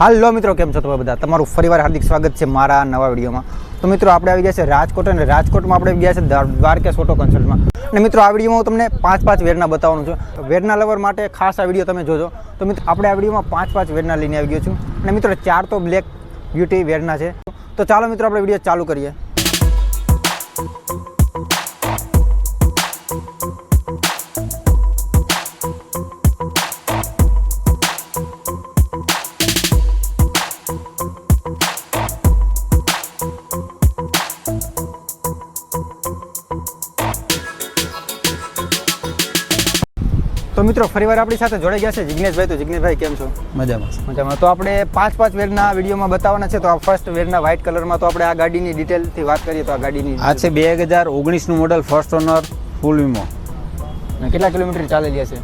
હાલો મિત્રો, કેમ છો તમે બધા? તમારું ફરીવાર હાર્દિક સ્વાગત છે મારા નવા વિડીયોમાં. તો મિત્રો, આપણે આવી ગયા છે રાજકોટ અને રાજકોટમાં આપણે ગયા છે દ્વાર- દ્વારકેશ ઓટો કન્સલ્ટમાં અને મિત્રો, આ વિડીયોમાં તમને પાંચ પાંચ વેરના બતાવવાનું છું. વેરના લવર માટે ખાસ આ વીડિયો તમે જોજો. તો મિત્રો, આપણે આ વિડીયોમાં પાંચ પાંચ વેરના લઈને આવી ગયો છું. અને મિત્રો, ચાર તો બ્લેક બ્યુટી વેરના છે. તો ચાલો મિત્રો, આપણે વીડિયો ચાલુ કરીએ. તો મિત્રો ફરીવાર આપણી સાથે જોડાઈ ગયા છે જિજ્ઞેશભાઈ તો જિજ્ઞેશભાઈ કેમ છો? મજામાં. મજામાં. તો આપણે પાંચ પાંચ વેરના વિડીયોમાં બતાવવાના છે. તો આ ફર્સ્ટ વેરના વ્હાઇટ કલરમાં તો આપણે આ ગાડીની ડિટેલથી વાત કરીએ તો આ ગાડીની આ છે બે હજાર ઓગણીસનું મોડલ ફર્સ્ટ ઓનર ફૂલ વીમો. અને કેટલા કિલોમીટર ચાલેલી હશે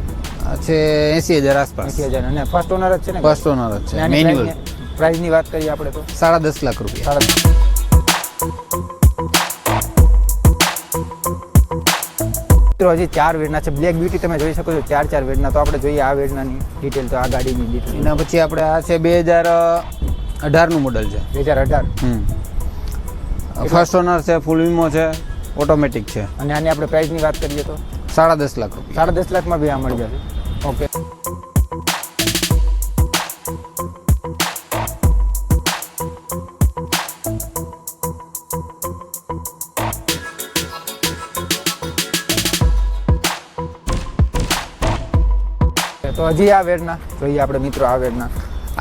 આ છે એંસી હજાર આસપાસ. એસી હજાર. અને ફર્સ્ટ ઓનર જ છે ને? ફર્સ્ટ ઓનર જ છે. મેન્યુઅલ પ્રાઇસની વાત કરીએ આપણે તો? સાડા દસ લાખ રૂપિયા. સાડા મિત્રો હજી ચાર વેડના છે. બ્લેક બ્યુટી તમે જોઈ શકો છો ચાર ચાર વેડના તો આપણે જોઈએ આ વેડનાની ડિટેલ તો આ ગાડીની ડિટેલ એના પછી આપણે આ છે બે હજાર અઢારનું મોડલ છે. બે હજાર અઢાર ફર્સ્ટ ઓનર છે ફૂલ વીમો છે ઓટોમેટિક છે. અને આની આપણે પ્રાઇસની વાત કરીએ તો? સાડા દસ લાખ સાડા દસ લાખમાં બી આ મળી જશે. ઓકે તો હજી આ વેરના. જોઈએ આપણે મિત્રો આ વેરના.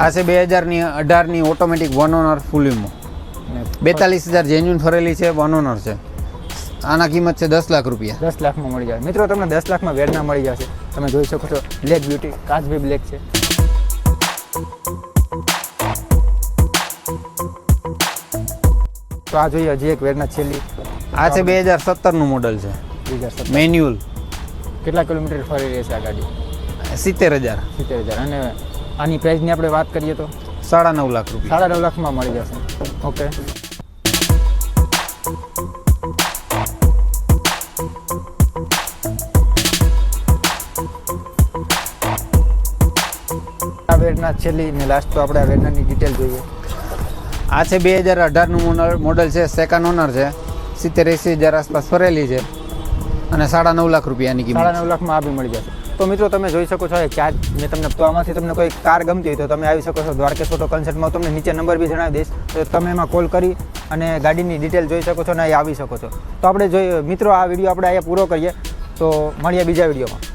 આ છે બે હજારની અઢારની ઓટોમેટિક વન ઓનર ફૂલ વીમો. બેતાલીસ હજાર જેન્યુન ફરેલી છે વન ઓનર છે. આના કિંમત છે દસ લાખ રૂપિયા. દસ લાખમાં મળી જાય. મિત્રો તમને દસ લાખમાં વેરના મળી જશે. તમે જોઈ શકો છો બ્લેક બ્યુટી કાચ બી બ્લેક છે. તો આ જોઈએ હજી એક વેરના છેલ્લી. આ છે બે હજાર સત્તરનું મોડલ છે. મેન્યુઅલ કેટલા કિલોમીટર ફરી રહેશે આ ગાડી? સિત્તેર હજાર. સિત્તેર હજાર. અને આની પ્રાઇસની આપણે વાત કરીએ તો? સાડા નવ લાખ રૂપિયા સાડા નવ લાખમાં મળી જશે. ઓકે આ વેરના છેલ્લી ને લાસ્ટ તો આપણે આ વેરનાની ડિટેલ જોઈએ. આ છે બે હજાર અઢારનું મોડલ મોડલ છે સેકન્ડ ઓનર છે સિત્તેર એંસી હજાર આસપાસ ફરેલી છે અને સાડા નવ લાખ રૂપિયાની કિંમત સાડા નવ લાખમાં આ બી મળી જશે. તો મિત્રો તમે જોઈ શકો છો એ ચાર મેં તમને તો આમાંથી તમને કોઈ કાર ગમતી હોય તો તમે આવી શકો છો દ્વારકેશ ઓટો કન્સર્ટમાં તમને નીચે નંબર બી જણાવી દઈશ. તો તમે એમાં કોલ કરી અને ગાડીની ડિટેલ જોઈ શકો છો અને આવી શકો છો. તો આપણે જોઈ મિત્રો, આ વીડિયો આપણે અહીંયા પૂરો કરીએ. તો મળીએ બીજા વિડીયોમાં